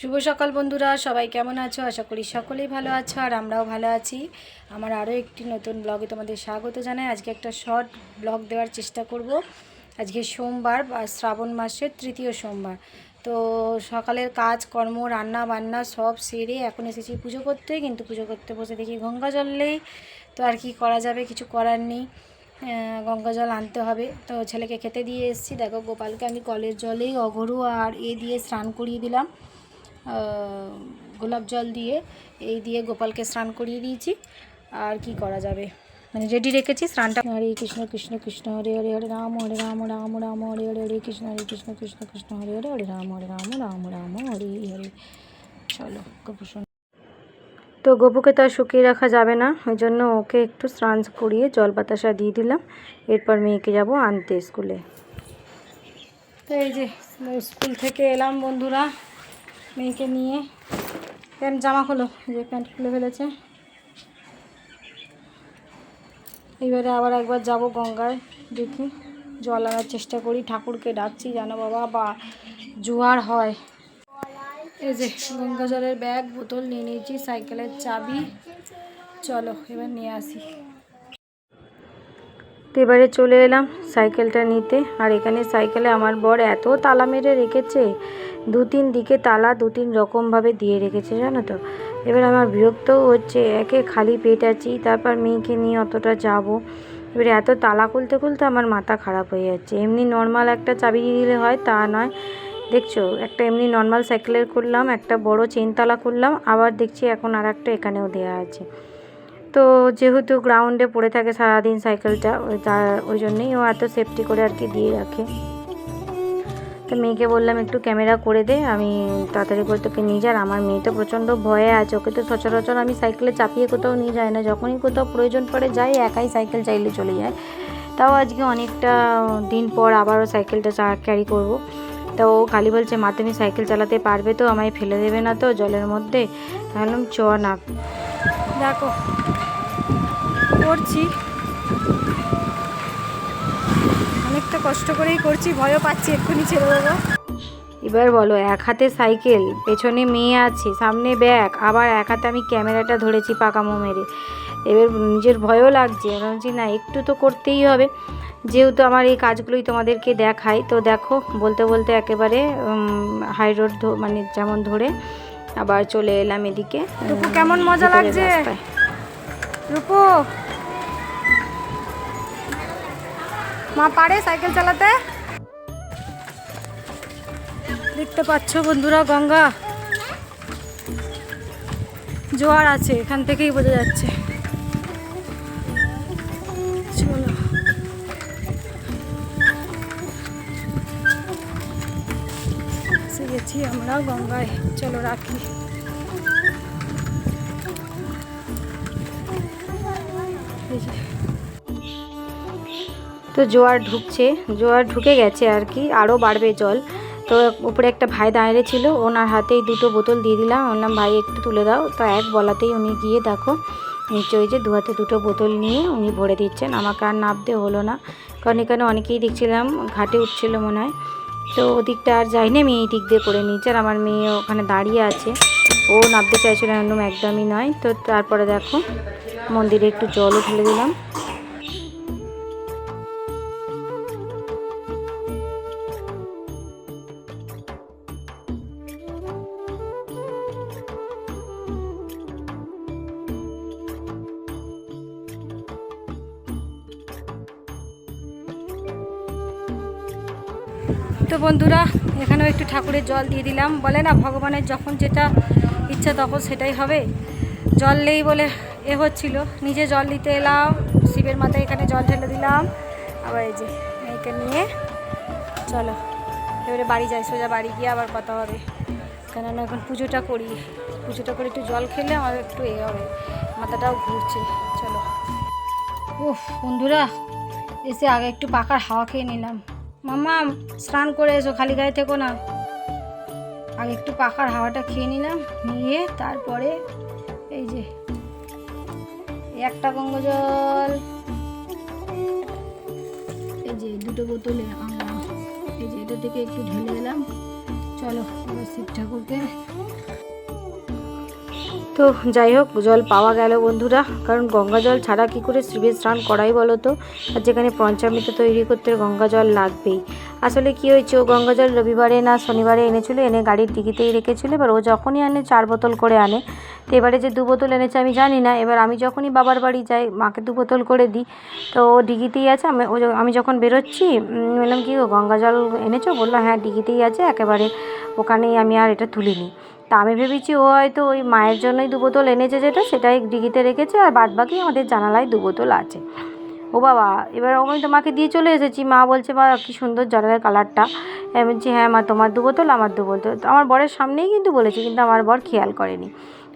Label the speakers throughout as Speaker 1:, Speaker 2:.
Speaker 1: শুভ সকাল বন্ধুরা সবাই কেমন আছো আশা করি সকলেই ভালো আছো আর আমরাও ভালো আছি আমার আরও একটি নতুন ব্লগে তোমাদের স্বাগত জানাই আজকে একটা শর্ট ব্লগ দেওয়ার চেষ্টা করব আজকে সোমবার বা শ্রাবণ মাসের তৃতীয় সোমবার তো সকালের কাজ কর্ম রান্না বান্না সব সেরে এখন এসেছি পুজো করতে কিন্তু পুজো করতে বসে দেখি গঙ্গা জললেই তো আর কি করা যাবে কিছু করার নেই গঙ্গা জল আনতে হবে তো ছেলেকে খেতে দিয়ে এসেছি দেখো গোপালকে আমি কলের জলেই অগরু আর এ দিয়ে স্নান করিয়ে দিলাম গোলাপ জল দিয়ে এই দিয়ে গোপালকে স্নান করিয়ে দিয়েছি আর কি করা যাবে মানে রেডি রেখেছি স্নানটা হরে কৃষ্ণ কৃষ্ণ কৃষ্ণ হরে হরে হরে রাম হরে রাম রাম রাম হরে হরে হরে কৃষ্ণ হরে কৃষ্ণ কৃষ্ণ কৃষ্ণ হরে হরে হরে রাম হরে রাম রাম রাম হরে হরে চলো গোপুষণ তো গোপুকে তো আর শুকিয়ে রাখা যাবে না ওই জন্য ওকে একটু স্নান করিয়ে জল বাতাসা দিয়ে দিলাম এরপর মেয়েকে যাব আনতে স্কুলে তো এই যে স্কুল থেকে এলাম বন্ধুরা মেয়েকে নিয়ে প্যান্ট জামা হলো যে প্যান্ট খুলে ফেলেছে এবারে আবার একবার যাব গঙ্গায় দেখি জল আনার চেষ্টা করি ঠাকুরকে ডাকছি জানো বাবা বা জোয়ার হয় এই যে গঙ্গা জলের ব্যাগ বোতল নিয়ে নিয়েছি সাইকেলের চাবি চলো এবার নিয়ে আসি তো এবারে চলে এলাম সাইকেলটা নিতে আর এখানে সাইকেলে আমার বর এত তালা মেরে রেখেছে দু তিন দিকে তালা দু তিন রকমভাবে দিয়ে রেখেছে জানো তো এবার আমার বিরক্তও হচ্ছে একে খালি পেট আছি তারপর মেয়েকে নিয়ে অতটা যাব এবারে এত তালা খুলতে খুলতে আমার মাথা খারাপ হয়ে যাচ্ছে এমনি নর্মাল একটা চাবি দিলে হয় তা নয় দেখছো একটা এমনি নর্মাল সাইকেলের করলাম একটা বড় চেন তালা করলাম আবার দেখছি এখন আর একটা এখানেও দেওয়া আছে তো যেহেতু গ্রাউন্ডে পড়ে থাকে সারাদিন সাইকেলটা ওই জন্যেই ও এত সেফটি করে আর কি দিয়ে রাখে তো মেয়েকে বললাম একটু ক্যামেরা করে দে আমি তাড়াতাড়ি করে তোকে নিয়ে যাই আমার মেয়ে তো প্রচণ্ড ভয়ে আছে ওকে তো সচরাচর আমি সাইকেলে চাপিয়ে কোথাও নিয়ে যাই না যখনই কোথাও প্রয়োজন পড়ে যাই একাই সাইকেল চাইলে চলে যায় তাও আজকে অনেকটা দিন পর আবারও সাইকেলটা ক্যারি করব। তা ও খালি বলছে মা তুমি সাইকেল চালাতে পারবে তো আমায় ফেলে দেবে না তো জলের মধ্যে বললাম চ না দেখো করছি অনেকটা কষ্ট করেই করছি ভয়ও পাচ্ছি এক্ষুনি ছেড়ে দেবো এবার বলো এক হাতে সাইকেল পেছনে মেয়ে আছে সামনে ব্যাগ আবার এক হাতে আমি ক্যামেরাটা ধরেছি পাকামো মেরে এবার নিজের ভয়ও লাগছে ভাবছি না একটু তো করতেই হবে যেহেতু আমার এই কাজগুলোই তোমাদেরকে দেখাই তো দেখো বলতে বলতে একেবারে হাই রোড মানে যেমন ধরে আবার চলে এলাম এদিকে কেমন মজা লাগছে রূপো মা পারে সাইকেল চালাতে দেখতে পাচ্ছ বন্ধুরা গঙ্গা জোয়ার আছে এখান থেকেই বোঝা যাচ্ছে গেছি আমরা গঙ্গায় চলো রাখি এই তো জোয়ার ঢুকছে জোয়ার ঢুকে গেছে আর কি আরও বাড়বে জল তো উপরে একটা ভাই দাঁড়িয়ে ছিল ওনার হাতেই দুটো বোতল দিয়ে দিলাম বললাম ভাই একটু তুলে দাও তো এক বলাতেই উনি গিয়ে দেখো নিশ্চয়ই যে দু হাতে দুটো বোতল নিয়ে উনি ভরে দিচ্ছেন আমাকে আর নাপতে হলো না কারণ এখানে অনেকেই দেখছিলাম ঘাটে উঠছিল মনে হয় তো ওদিকটা আর যাই না আমি এই দিক দিয়ে করে নিচ্ছে আর আমার মেয়ে ওখানে দাঁড়িয়ে আছে ও নামতে চাইছিল একদম একদমই নয় তো তারপরে দেখো মন্দিরে একটু জলও ঢেলে দিলাম তো বন্ধুরা এখানেও একটু ঠাকুরের জল দিয়ে দিলাম বলে না ভগবানের যখন যেটা ইচ্ছা তখন সেটাই হবে জল নেই বলে এ হচ্ছিল নিজে জল দিতে এলাম শিবের মাথায় এখানে জল ঢেলে দিলাম আবার এই যে মেয়েকে নিয়ে চলো এবারে বাড়ি যাই সোজা বাড়ি গিয়ে আবার কথা হবে কেননা এখন পুজোটা করি পুজোটা করে একটু জল খেলে আমার একটু এ হবে মাথাটাও ঘুরছে চলো ও বন্ধুরা এসে আগে একটু পাকার হাওয়া খেয়ে নিলাম মামা স্নান করে এসো খালি গায়ে থেকো না আগে একটু পাখার হাওয়াটা খেয়ে নিলাম নিয়ে তারপরে এই যে একটা গঙ্গ জল এই যে দুটো বোতলে আমরা এই যে এটা থেকে একটু ঢেলে এলাম চলো শিব ঠাকুরকে তো যাই হোক জল পাওয়া গেল বন্ধুরা কারণ গঙ্গা জল ছাড়া কী করে শিবের স্নান করাই বলো তো আর যেখানে পঞ্চামৃত তৈরি করতে গঙ্গা জল লাগবেই আসলে কী হয়েছে ও গঙ্গা জল রবিবারে না শনিবারে এনেছিল এনে গাড়ির ডিগিতেই রেখেছিল এবার ও যখনই আনে চার বোতল করে আনে তো এবারে যে দু বোতল এনেছে আমি জানি না এবার আমি যখনই বাবার বাড়ি যাই মাকে দু বোতল করে দিই তো ও ডিগিতেই আছে আমি ও আমি যখন বেরোচ্ছি বললাম কি গঙ্গা জল এনেছো বললো হ্যাঁ ডিগিতেই আছে একেবারে ওখানেই আমি আর এটা তুলিনি তা আমি ভেবেছি ও হয়তো ওই মায়ের জন্যই দুবোতল এনেছে যেটা সেটাই ডিগিতে রেখেছে আর বাদ বাকি আমাদের জানালায় দুবোতল আছে ও বাবা এবার আমি তো মাকে দিয়ে চলে এসেছি মা বলছে বা কী সুন্দর জানালার কালারটা আমি বলছি হ্যাঁ মা তোমার দুবোতল আমার দুবোতল আমার বরের সামনেই কিন্তু বলেছে কিন্তু আমার বর খেয়াল করেনি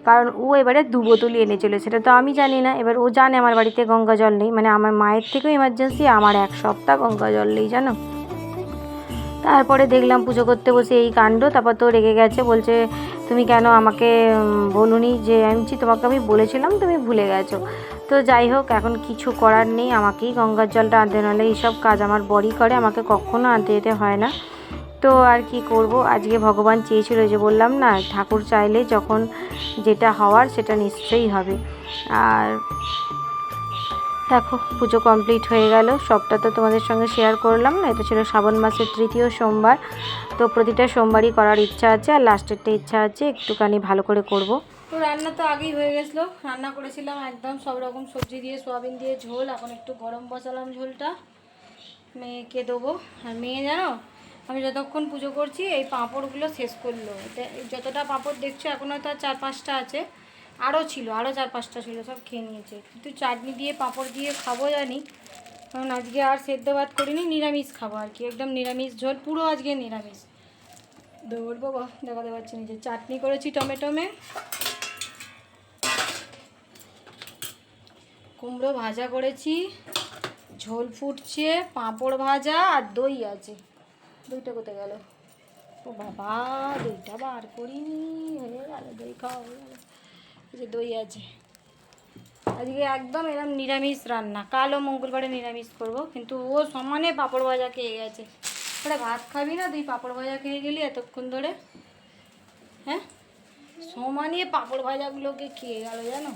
Speaker 1: কারণ ও এবারে দু বোতলই এনে চলে সেটা তো আমি জানি না এবার ও জানে আমার বাড়িতে গঙ্গা জল নেই মানে আমার মায়ের থেকেও এমার্জেন্সি আমার এক সপ্তাহ গঙ্গা জল নেই জানো তারপরে দেখলাম পুজো করতে বসে এই কাণ্ড তারপর তো রেগে গেছে বলছে তুমি কেন আমাকে বলুনি যে আমি তোমাকে আমি বলেছিলাম তুমি ভুলে গেছো তো যাই হোক এখন কিছু করার নেই আমাকেই গঙ্গার জলটা আনতে নাহলে এইসব কাজ আমার বড়ি করে আমাকে কখনো আনতে যেতে হয় না তো আর কি করব আজকে ভগবান চেয়েছিল যে বললাম না ঠাকুর চাইলে যখন যেটা হওয়ার সেটা নিশ্চয়ই হবে আর দেখো পুজো কমপ্লিট হয়ে গেল সবটা তো তোমাদের সঙ্গে শেয়ার করলাম না এটা ছিল শ্রাবণ মাসের তৃতীয় সোমবার তো প্রতিটা সোমবারই করার ইচ্ছা আছে আর লাস্টেরটা ইচ্ছা আছে একটুখানি ভালো করে করব তো রান্না তো আগেই হয়ে গেছিলো রান্না করেছিলাম একদম সব রকম সবজি দিয়ে সোয়াবিন দিয়ে ঝোল এখন একটু গরম বসালাম ঝোলটা মেয়েকে দেবো আর মেয়ে জানো আমি যতক্ষণ পুজো করছি এই পাঁপড়গুলো শেষ করলো এটা যতটা পাঁপড় দেখছো এখনও তো চার পাঁচটা আছে আরও ছিল আরও চার পাঁচটা ছিল সব খেয়ে নিয়েছে কিন্তু চাটনি দিয়ে পাঁপড় দিয়ে খাবো জানি কারণ আজকে আর সেদ্ধ ভাত করিনি নিরামিষ খাবো আর কি একদম নিরামিষ ঝোল পুরো আজকে নিরামিষ দৌড় বাবা দেখাতে পারছি নিজে চাটনি করেছি টমেটোমে কুমড়ো ভাজা করেছি ঝোল ফুটছে পাঁপড় ভাজা আর দই আছে দইটা কোথায় গেল ও বাবা দইটা বার করিনি হয়ে গেল দই খাওয়া হয়ে গেল যে দই আছে আজকে একদম এরম নিরামিষ রান্না কালও মঙ্গলবারে নিরামিষ করব কিন্তু ও সমানে পাঁপড় ভাজা খেয়ে গেছে ওটা ভাত খাবি না তুই পাঁপড় ভাজা খেয়ে গেলি এতক্ষণ ধরে হ্যাঁ সমানে পাঁপড় ভাজাগুলোকে খেয়ে গেল জানো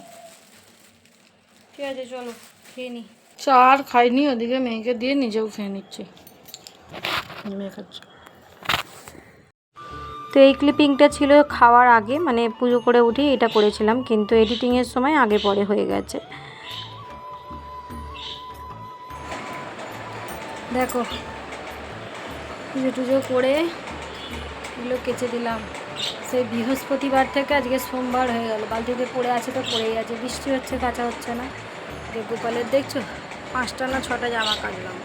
Speaker 1: ঠিক আছে চলো খেয়ে নি চা আর খাইনি ওদিকে মেয়েকে দিয়ে নিজেও খেয়ে নিচ্ছে মেয়ে খাচ্ছে তো এই ক্লিপিংটা ছিল খাওয়ার আগে মানে পুজো করে উঠে এটা করেছিলাম কিন্তু এডিটিংয়ের সময় আগে পরে হয়ে গেছে দেখো পুজো টুজো করে এগুলো কেচে দিলাম সেই বৃহস্পতিবার থেকে আজকে সোমবার হয়ে গেল বালতিতে পড়ে আছে তো পড়েই আছে বৃষ্টি হচ্ছে কাঁচা হচ্ছে না যে গোপালের দেখছো পাঁচটা না ছটা জামা কাটলাম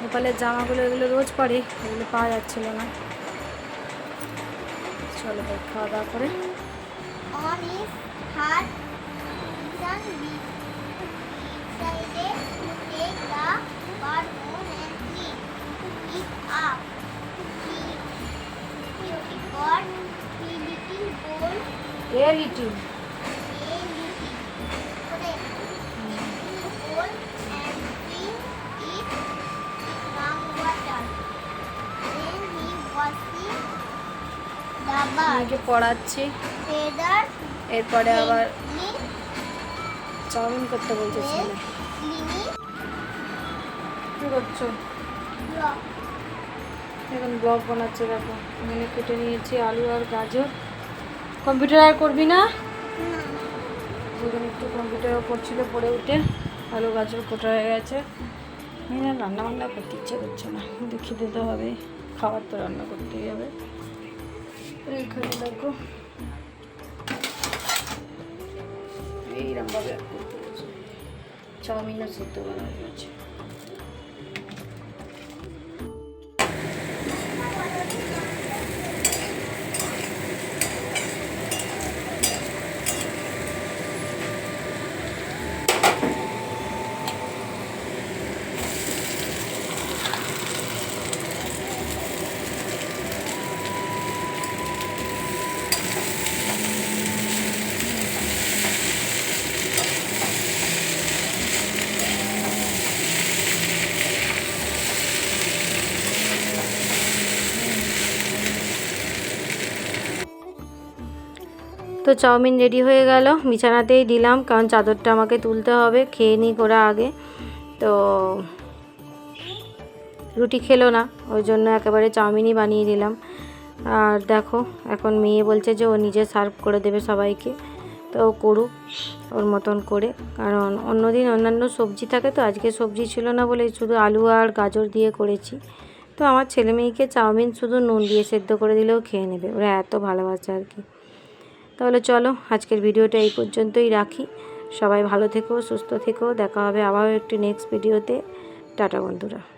Speaker 1: গোপালের জামাগুলো এগুলো রোজ পরে এগুলো পাওয়া যাচ্ছিলো না চলো এবার খাওয়া দাওয়া করে Yeah, little. আমাকে পড়াচ্ছি এরপরে আবার চাউমিন করতে বলছে ছেলে কি করছো এখন ব্লগ বানাচ্ছে দেখো এখানে কেটে নিয়েছি আলু আর গাজর কম্পিউটার আর করবি না যেখানে একটু কম্পিউটারও পড়ছিল পড়ে উঠে আলু গাজর কোটা হয়ে গেছে আমি রান্না বান্না করতে ইচ্ছে করছে না দেখি দিতে হবে খাবার তো রান্না করতেই হবে এইখানে দেখো এইরকমভাবে চাউমিনও সেদ্ধ বানানো আছে চাউমিন রেডি হয়ে গেল বিছানাতেই দিলাম কারণ চাদরটা আমাকে তুলতে হবে খেয়ে নিই ওরা আগে তো রুটি খেলো না ওই জন্য একেবারে চাউমিনই বানিয়ে দিলাম আর দেখো এখন মেয়ে বলছে যে ও নিজে সার্ভ করে দেবে সবাইকে তো ও করুক ওর মতন করে কারণ অন্যদিন অন্যান্য সবজি থাকে তো আজকে সবজি ছিল না বলে শুধু আলু আর গাজর দিয়ে করেছি তো আমার ছেলে মেয়েকে চাউমিন শুধু নুন দিয়ে সেদ্ধ করে দিলেও খেয়ে নেবে ওরা এত ভালোবাসে আর কি তাহলে চলো আজকের ভিডিওটা এই পর্যন্তই রাখি সবাই ভালো থেকো সুস্থ থেকো দেখা হবে আবারও একটি নেক্সট ভিডিওতে টাটা বন্ধুরা